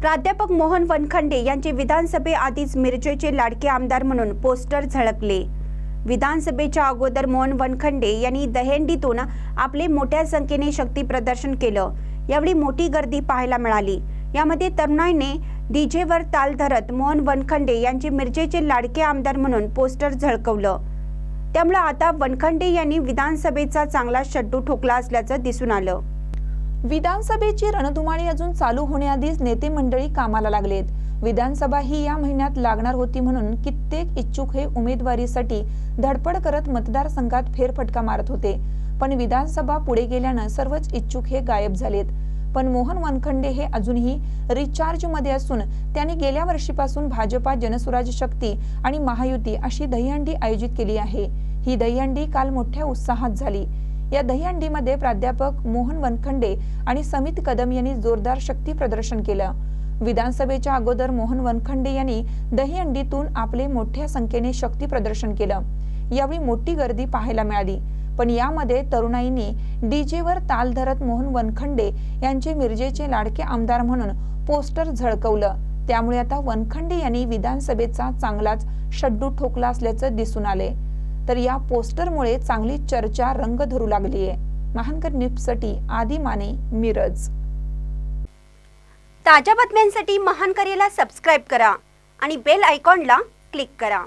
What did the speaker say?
प्राध्यापक मोहन वनखंडे यांचे विधानसभेआधीच मिरजेचे लाडके आमदार म्हणून पोस्टर झळकले. विधानसभेच्या अगोदर मोहन वनखंडे यांनी दहेंडीतून आपले मोठ्या संख्येने शक्ती प्रदर्शन केलं. यावेळी मोठी गर्दी पाहायला मिळाली. यामध्ये तरुणाईने डीजेवर ताल धरत मोहन वनखंडे यांचे मिरजेचे लाडके आमदार म्हणून पोस्टर झळकवलं. त्यामुळे आता वनखंडे यांनी विधानसभेचा चांगला शड्डू ठोकला असल्याचं दिसून आलं. विधानसभेची रणधुमाळी अजून चालू होण्याआधीच नेते मंडळी कामाला लागलेत. विधानसभा ही या महिन्यात लागणार होती म्हणून कित्येक इच्छुक हे उमेदवारीसाठी धडपड करत मतदारसंघात फेरफटका मारत होते. पण विधानसभा पुढे गेल्यानं सर्वच इच्छुक हे गायब झालेत. पण मोहन वनखंडे हे अजूनही रिचार्जमध्ये असून त्यांनी गेल्या वर्षीपासून भाजपा जनसुराज शक्ती आणि महायुती अशी दहीहंडी आयोजित केली आहे. ही दहीहंडी काल मोठ्या उत्साहात झाली. या दहीहंडीमध्ये प्राध्यापक मोहन वनखंडे आणि समित कदम यांनी जोरदार शक्ती प्रदर्शन केलं. विधानसभेच्या अगोदर मोहन वनखंडे यांनी दहीहंडीतून आपले मोठ्या संख्येने शक्ती प्रदर्शन केलं. यावेळी मोठी गर्दी पाहायला मिळाली. पण यामध्ये तरुणाईंनी डीजेवर ताल धरत मोहन वनखंडे यांचे मिरजेचे लाडके आमदार म्हणून पोस्टर झळकवलं. त्यामुळे आता वनखंडे यांनी विधानसभेचा चांगलाच शड्डू ठोकला असल्याचं दिसून आले तर या पोस्टरमुळे चांगली चर्चा रंग धरू लागली आहे महानकर न्यूजसाठी आदी माने मिरज. ताज्या बातम्यांसाठी महानकरीला सबस्क्राईब करा आणि बेल आयकॉनला क्लिक करा.